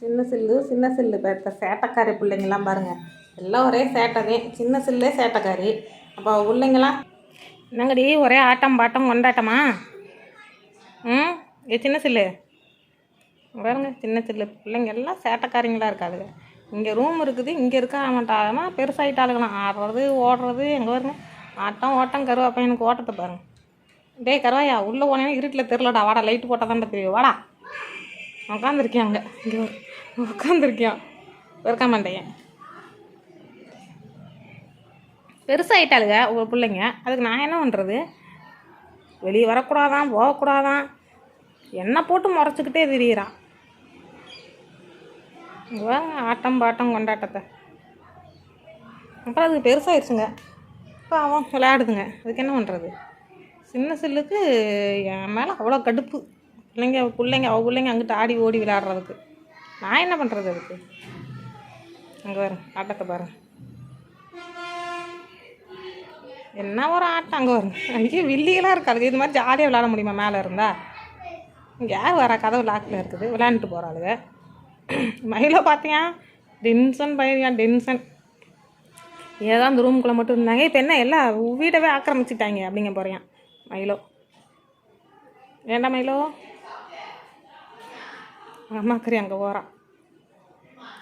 சின்ன சில்லு சின்ன சில்லு. பெத்த சேட்டைக்காரி பிள்ளைங்கள்லாம் பாருங்கள் எல்லாம் ஒரே சேட்டை சின்ன சில்லே சேட்டைக்காரி. அப்போ பிள்ளைங்களாம் என்னங்கடி ஒரே ஆட்டம் பாட்டம் கொண்டாட்டமா? ம்? ஏ சின்ன சில்லு. பாருங்க சின்ன சில்லு. பிள்ளைங்க எல்லாம் சேட்டைக்காரிங்களா இருக்காதுங்க இங்கே ரூம் இருக்குது இங்கே இருக்க மாட்டாங்கன்னா பெருசாகிட்டாளுங்களாம் ஆடுறது ஓடுறது எங்கே வருங்க ஆட்டம் ஓட்டம் கருவா பையனுக்கு ஓட்டத்தை பாருங்க. டேய் கருவாயா உள்ளே போனேன்னா இருட்டில் தெரிலடா வாடா லைட்டு போட்டால் தான் தெரியும். வாடா. உட்காந்துருக்கேன் அங்கே இங்கே உட்காந்துருக்கியான் இருக்க மாட்டேன் பெருசாகிட்டாளுங்க ஒரு பிள்ளைங்க. அதுக்கு நான் என்ன பண்ணுறது வெளியே வரக்கூடாதான் போகக்கூடாதான். என்ன போட்டு முறைச்சிக்கிட்டே திரியிறான் வாங்க ஆட்டம் பாட்டம் கொண்டாட்டத்தை. அப்புறம் அதுக்கு பெருசாகிடுச்சுங்க இப்போ அவன் விளையாடுதுங்க. அதுக்கு என்ன பண்ணுறது சின்ன சில்லுக்கு என் மேலே அவ்வளோ கடுப்பு. பிள்ளைங்க பிள்ளைங்க அவள் பிள்ளைங்க அங்கிட்டு ஆடி ஓடி விளையாடுறதுக்கு. நான் என்ன பண்ணுறது அதுக்கு? அங்கே வரும் ஆட்டத்தை பாருங்க என்ன ஒரு ஆட்டம் அங்கே வரும் அங்கேயே வில்லிகளாக இருக்காது இது மாதிரி ஜாலியாக விளையாட முடியுமா மேலே இருந்தா? இங்கே யார் வரா? கதவு லாக்கில் இருக்குது. விளையாண்டுட்டு போகிறாளுங்க மயிலை பார்த்தியா? டென்ஷன் பயிரியா டென்ஷன் ஏதோ அந்த ரூமுக்குள்ளே மட்டும் இருந்தாங்க. இப்போ என்ன எல்லாம் வீடவே ஆக்கிரமிச்சிட்டாங்க அப்படிங்க போகிறேன் மயிலோ. ஏண்டா மயிலோ? அம்மாக்கறி அங்கே போகிறான்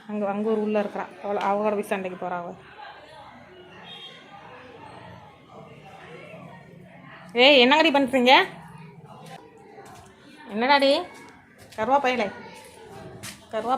அங்கே அங்கே ஒரு உள்ளே இருக்கிறான் அவ்வளோ அவளோட போய் சண்டைக்கு போகிறா அவள் ஏய் என்னங்கடி பண்ணுறீங்க என்னடாடி? கருவா பையலை கருவா